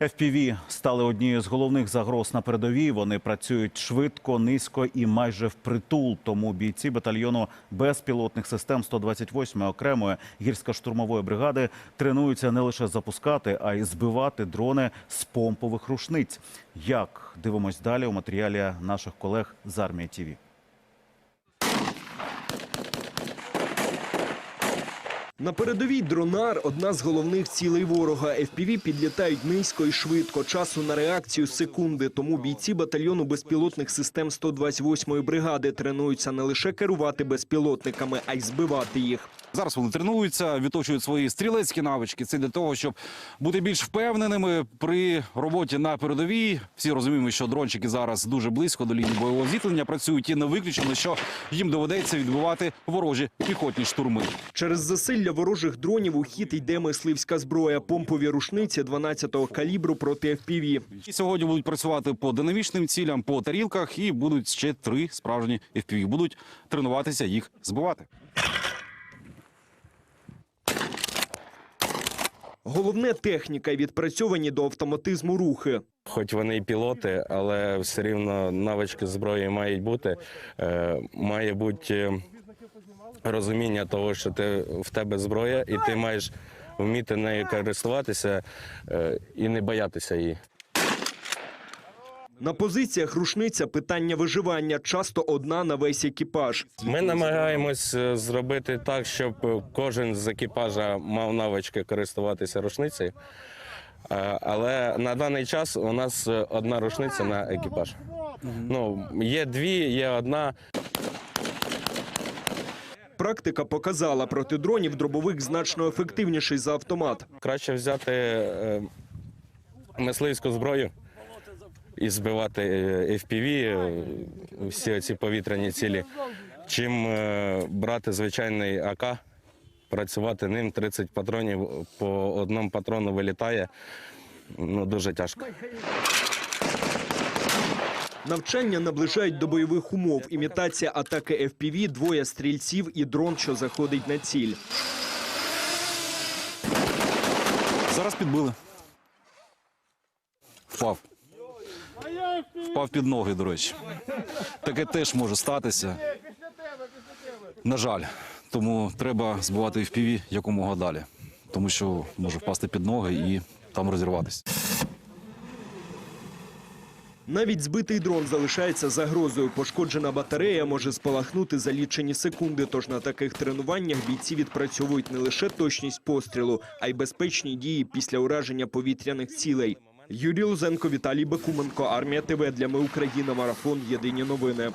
FPV стали однією з головних загроз на передовій. Вони працюють швидко, низько і майже впритул. Тому бійці батальйону безпілотних систем 128-ї окремої гірсько-штурмової бригади тренуються не лише запускати, а й збивати дрони з помпових рушниць. Як дивимось далі у матеріалі наших колег з армії ТІВІ. На передовій дронар одна з головних цілей ворога. FPV підлітають низько і швидко. Часу на реакцію секунди. Тому бійці батальйону безпілотних систем 128-ї бригади тренуються не лише керувати безпілотниками, а й збивати їх. Зараз вони тренуються, відточують свої стрілецькі навички. Це для того, щоб бути більш впевненими при роботі на передовій. Всі розуміємо, що дрончики зараз дуже близько до лінії бойового зіткнення працюють і не виключено, що їм доведеться відбивати ворожі піхотні штурми. Через засилля ворожих дронів у хід йде мисливська зброя, помпові рушниці 12-го калібру проти FPV. І сьогодні будуть працювати по динамічним цілям, по тарілках, і будуть ще три справжні FPV. Будуть тренуватися їх збивати. Головне техніка і відпрацьовані до автоматизму рухи. Хоч вони і пілоти, але все рівно навички зброї мають бути. Е, має бути розуміння того, що ти в тебе зброя, і ти маєш вміти нею користуватися е, і не боятися її. На позиціях рушниця питання виживання, часто одна на весь екіпаж. Ми намагаємось е, зробити так, щоб кожен з екіпажа мав навички користуватися рушницею. Е, Але на даний час у нас одна рушниця на екіпаж. Ну, є дві, є одна. Практика показала, проти дронів дробовик значно ефективніший за автомат. Краще взяти е, мисливську зброю і збивати е, FPV, е, всі ці повітряні цілі, чим е, брати звичайний АК, працювати ним 30 патронів по одному патрону вилітає. Ну, дуже тяжко. Навчання наближають до бойових умов. Імітація атаки FPV, двоє стрільців і дрон, що заходить на ціль. Зараз підбили. Впав. Впав під ноги, до речі. Таке теж може статися. На жаль. Тому треба збивати FPV якомога далі. Тому що може впасти під ноги і там розірватися. Навіть збитий дрон залишається загрозою. Пошкоджена батарея може спалахнути за лічені секунди. Тож на таких тренуваннях бійці відпрацьовують не лише точність пострілу, а й безпечні дії після ураження повітряних цілей. Юрій Лузенко, Віталій Бакуменко, Армія ТВ для Ми Україна. Марафон. Єдині новини.